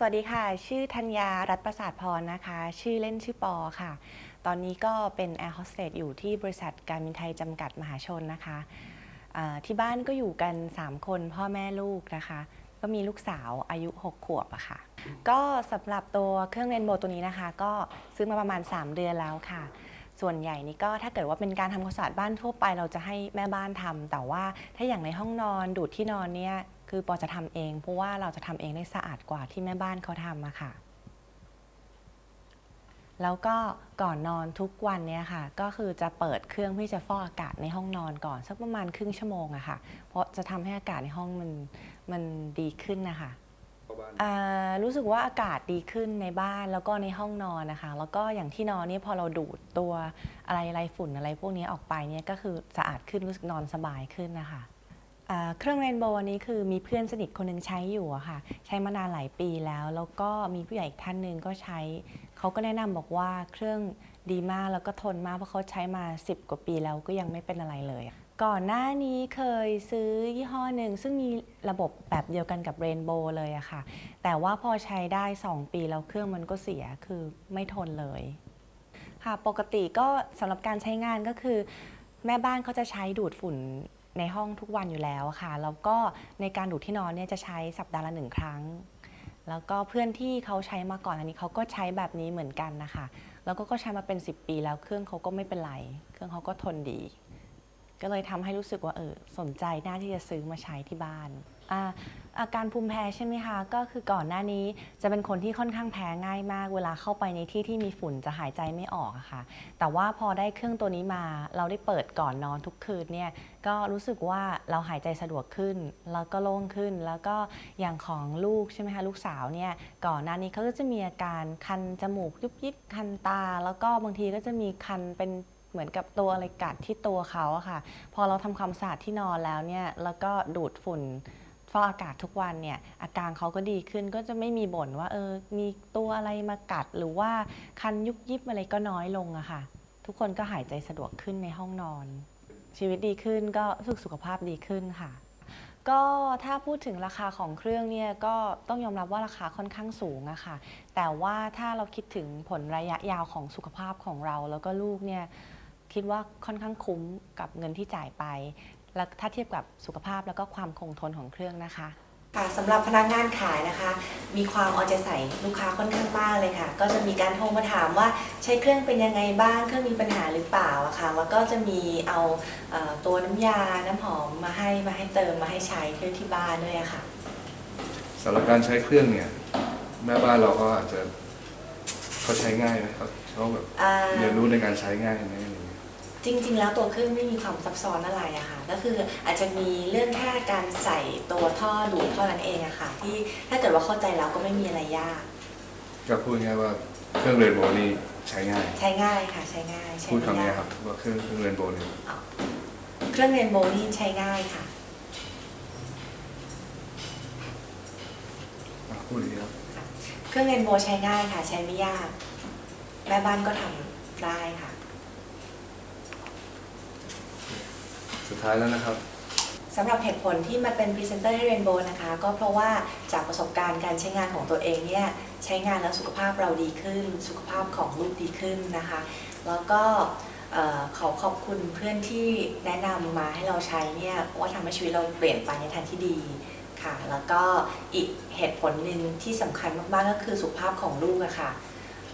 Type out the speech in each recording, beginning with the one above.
สวัสดีค่ะ ชื่อธัญญารัตประสาทพรนะคะ ชื่อเล่นชื่อปอค่ะ ตอนนี้ก็เป็นแอร์โฮสเตสอยู่ที่บริษัทการบินไทยจำกัดมหาชนนะคะที่บ้านก็อยู่กัน 3 คนพ่อแม่ลูกนะคะ ก็มีลูกสาวอายุ 6 ขวบอะค่ะ ก็สำหรับตัวเครื่องเรนโบว์ตัวนี้นะคะ ก็ซื้อมาประมาณ 3 เดือนแล้วค่ะ ส่วนใหญ่นี่ก็ถ้าเกิดว่าเป็นการทำความสะอาดบ้านทั่วไป เราจะให้แม่บ้านทำแต่ว่าถ้าอย่างในห้องนอนดูดที่นอนเนี่ยคือปอจะทำเองเพราะว่าเราจะทำเองได้สะอาดกว่าที่แม่บ้านเขาทำอะค่ะ แล้วก็ก่อนนอนทุกวันเนี่ยค่ะ ก็คือจะเปิดเครื่องเพื่อจะฟอกอากาศในห้องนอนก่อนสักประมาณครึ่งชั่วโมงอะค่ะ เพราะจะทำให้อากาศในห้องมันมันดีขึ้นนะคะ อ่ารู้สึกว่าอากาศดีขึ้นในบ้านแล้วก็ในห้องนอนนะคะ แล้วก็อย่างที่นอนเนี่ยพอเราดูดตัวอะไรอะไรฝุ่นอะไรพวกนี้ออกไปเนี่ยก็คือสะอาดขึ้นรู้สึกนอนสบายขึ้นนะคะ เครื่องเรนโบว์อันนี้คือมีเพื่อนสนิทคนหนึ่งใช้อยู่อะค่ะ ใช้มานานหลายปีแล้ว แล้วก็มีผู้ใหญ่อีกท่านหนึ่งก็ใช้ เขาก็แนะนำบอกว่าเครื่องดีมากแล้วก็ทนมากเพราะเขาใช้มา 10 กว่าปีแล้วก็ยังไม่เป็นอะไรเลย ก่อนหน้านี้เคยซื้อยี่ห้อหนึ่งซึ่งมีระบบแบบเดียวกันกับเรนโบว์เลยอะค่ะ แต่ว่าพอใช้ได้ 2 ปีแล้วเครื่องมันก็เสียคือไม่ทนเลยค่ะปกติก็สำหรับการใช้งานก็คือ แม่บ้านเขาจะใช้ดูดฝุ่น ในห้องทุกวันอยู่แล้วค่ะ แล้วก็ในการดูดที่นอนเนี่ยจะใช้สัปดาห์ละหนึ่งครั้ง แล้วก็เพื่อนที่เขาใช้มาก่อนอันนี้เขาก็ใช้แบบนี้เหมือนกันนะคะ แล้วก็ก็ใช้มาเป็น 10 ปีแล้วเครื่องเขาก็ไม่เป็นไร เครื่องเขาก็ทนดี ก็เลยทำให้รู้สึกว่าเออสนใจน่าที่จะซื้อมาใช้ที่บ้านอาอาการภูมิแพ้ใช่ไหมคะ ก็คือก่อนหน้านี้จะเป็นคนที่ค่อนข้างแพ้ง่ายมาก เวลาเข้าไปในที่ที่มีฝุ่นจะหายใจไม่ออกอะค่ะ แต่ว่าพอได้เครื่องตัวนี้มา เราได้เปิดก่อนนอนทุกคืนเนี่ยก็รู้สึกว่าเราหายใจสะดวกขึ้น แล้วก็โล่งขึ้น แล้วก็อย่างของลูกใช่ไหมคะลูกสาวเนี่ยก่อนหน้านี้เขาก็จะมีอาการคันจมูกยุบยิบคันตา แล้วก็บางทีก็จะมีคันเป็น เหมือนกับตัวอะไรกัดที่ตัวเขาอะค่ะ พอเราทำความสะอาดที่นอนแล้วเนี่ยแล้วก็ดูดฝุ่นฟอกอากาศทุกวันเนี่ยอาการเขาก็ดีขึ้นก็จะไม่มีบ่นว่าเออมีตัวอะไรมากัดหรือว่าคันยุบยิบอะไรก็น้อยลงอะค่ะ ทุกคนก็หายใจสะดวกขึ้นในห้องนอน ชีวิตดีขึ้นก็สึกสุขภาพดีขึ้นค่ะ ก็ถ้าพูดถึงราคาของเครื่องเนี่ยก็ต้องยอมรับว่าราคาค่อนข้างสูงอะค่ะ แต่ว่าถ้าเราคิดถึงผลระยะยาวของสุขภาพของเราแล้วก็ลูกเนี่ย คิดว่าค่อนข้างคุ้มกับเงินที่จ่ายไป แล้วถ้าเทียบกับสุขภาพแล้วก็ความคงทนของเครื่องนะคะค่ะสำหรับพนักงานขายนะคะ มีความเอาใจใส่ลูกค้าค่อนข้างมากเลยค่ะ ก็จะมีการโทรมาถามว่าใช้เครื่องเป็นยังไงบ้างเครื่องมีปัญหาหรือเปล่าอะค่ะแล้วก็จะมีเอาเอ่อตัวน้ำยาน้ำหอมมาให้มาให้เติมมาให้ใช้ที่ที่บ้านด้วยอะค่ะสำหรับการใช้เครื่องเนี่ยแม่บ้านเราก็อาจจะเขาใช้ง่ายไหมเขาเขาแบบอ่าเรียนรู้ในการใช้ง่ายไหมอะไรเงี้ย จริงๆ แล้วตัวเครื่องไม่มีความซับซ้อนอะไรอะค่ะก็คืออาจจะมีเรื่องแค่การใส่ตัวท่อดูดเท่านั้นเองอะค่ะที่ถ้าเกิดว่าเข้าใจแล้วก็ไม่มีอะไรยาก ก็พูดง่ายๆว่าเครื่องเรนโบว์นี่ใช้ง่าย ใช้ง่ายค่ะใช้ง่ายใช้พูดไม่คำนี้ยากครับว่าเครื่องเครื่องเรนโบว์นี่เครื่องเรนโบว์นี่ใช้ง่ายค่ะ อะพูดดีครับเครื่องเรนโบว์ใช้ง่ายค่ะ ใช้ไม่ยาก แม่บ้านก็ทำได้ค่ะ สุดท้ายแล้วนะครับสำหรับเหตุผลที่มาเป็นพรีเซนเตอร์ให้เรนโบว์นะคะ ก็เพราะว่าจากประสบการณ์การใช้งานของตัวเองเนี่ยใช้งานแล้วสุขภาพเราดีขึ้น สุขภาพของลูกดีขึ้นนะคะ แล้วก็ขอขอบคุณเพื่อนที่แนะนำมาให้เราใช้เนี่ยว่าทำให้ชีวิตเราเปลี่ยนไปในทางที่ดีค่ะ แล้วก็อีกเหตุผลหนึ่งที่สำคัญมากๆก็คือสุขภาพของลูกอะค่ะ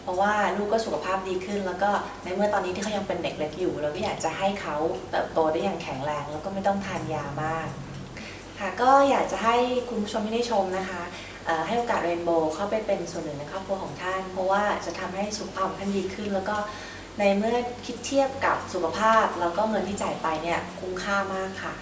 เพราะว่าลูกก็สุขภาพดีขึ้น แล้วก็ในเมื่อตอนนี้ที่เขายังเป็นเด็กเล็กอยู่ เราก็อยากจะให้เขาเติบโตได้อย่างแข็งแรง แล้วก็ไม่ต้องทานยามาก ค่ะก็อยากจะให้คุณผู้ชมที่ได้ชมนะคะให้โอกาสเรนโบว์เข้าไปเป็นส่วนหนึ่งในครอบครัวของท่าน เพราะว่าจะทำให้สุขภาพท่านดีขึ้น แล้วก็ในเมื่อคิดเทียบกับสุขภาพ แล้วก็เงินที่จ่ายไปเนี่ยคุ้มค่ามากค่ะ